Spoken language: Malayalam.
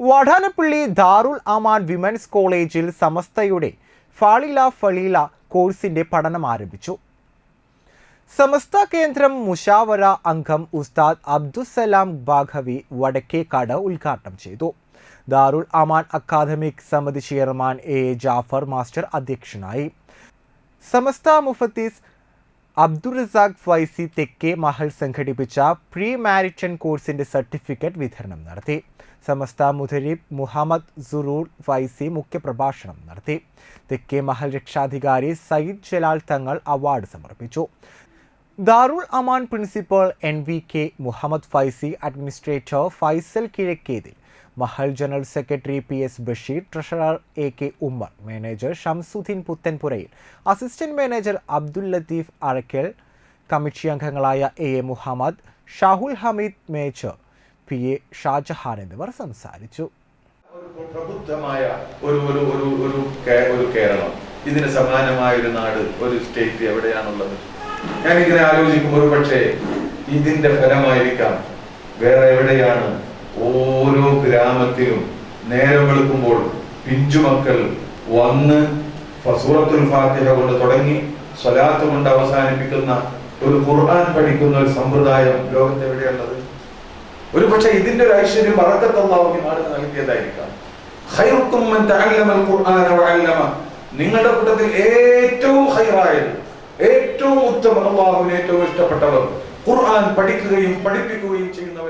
വടാനപ്പള്ളി ദാറുൽ അമാൻ വിമൻസ് കോളേജിൽ സമസ്തയുടെ ഫാളില ഫളീല കോഴ്സിന്റെ പഠനം ആരംഭിച്ചു. സമസ്ത കേന്ദ്രം മുഷാവര അംഗം ഉസ്താദ് അബ്ദുസലാം ബാഘവി വടക്കേക്കാട് ഉദ്ഘാടനം ചെയ്തു. ദാറുൽ അമാൻ അക്കാദമിക് സമിതി ചെയർമാൻ എ ജാഫർ മാസ്റ്റർ അധ്യക്ഷനായി. സമസ്ത മുഫത്തീസ് അബ്ദുൾ റസാഖ് ഫൈസി തെക്കേ മഹൽ സംഘടിപ്പിച്ച പ്രീ മാരിറ്റൻ കോഴ്സിന്റെ സർട്ടിഫിക്കറ്റ് വിതരണം നടത്തി. സമസ്ത മുദരീബ് മുഹമ്മദ് സുറൂർ ഫൈസി മുഖ്യപ്രഭാഷണം നടത്തി. തെക്കേ മഹൽ രക്ഷാധികാരി സയ്യിദ് ജലാൽ തങ്ങൾ അവാർഡ് സമർപ്പിച്ചു. Darul Aman principal N V K Muhammed Faizy administrator Faisal Kizhakkethil Mahal general secretary P S Basheer treasurer A K Ummer manager Shamsuddin Puthanpurayil assistant manager Abdul Latheef Arakkal committee അംഗങ്ങളായ A A Muhammed Shahul Hameed major P A Shajahan എന്നിവർ സംസാരിച്ചു. പ്രബുദ്ധമായ ഒരു ഒരു ഒരു ഒരു കേരളം. ഇതിന് സമാനമായ ഒരു നാട് ഒരു സ്റ്റേറ്റ് എവിടെയാണുള്ളത്? ഞാൻ ഇങ്ങനെ ആലോചിക്കുമ്പോൾ ഒരു പക്ഷേ ഇതിന്റെ ഫലമായിരിക്കാം. വേറെ എവിടെയാണ് ഓരോ ഗ്രാമത്തിലും നേരം വെളുക്കുമ്പോൾ പിഞ്ചുമക്കൾ വന്ന് ഫസൂറത്തുൽ ഫാത്തിഹ കൊണ്ട് തുടങ്ങി സ്വലാത്ത് കൊണ്ട് അവസാനിപ്പിക്കുന്ന ഒരു ഖുർആൻ പഠിക്കുന്ന ഒരു സമ്പ്രദായം ലോകത്ത് എവിടെയുള്ളത്? ഒരു പക്ഷെ ഇതിന്റെ ഒരു ഐശ്വര്യം പറക്കത്തല്ലാഹു നാട് നൽകിയതായിരിക്കാം. തഅല്ലമൽ ഖുർആന നിങ്ങളുടെ കൂട്ടത്തിൽ ഏറ്റവും ഹൈറായത് ഏറ്റവും ഉത്തമം അള്ളാഹുവിന് ഏറ്റവും ഇഷ്ടപ്പെട്ടവർ ഖുർആൻ പഠിക്കുകയും പഠിപ്പിക്കുകയും ചെയ്യുന്ന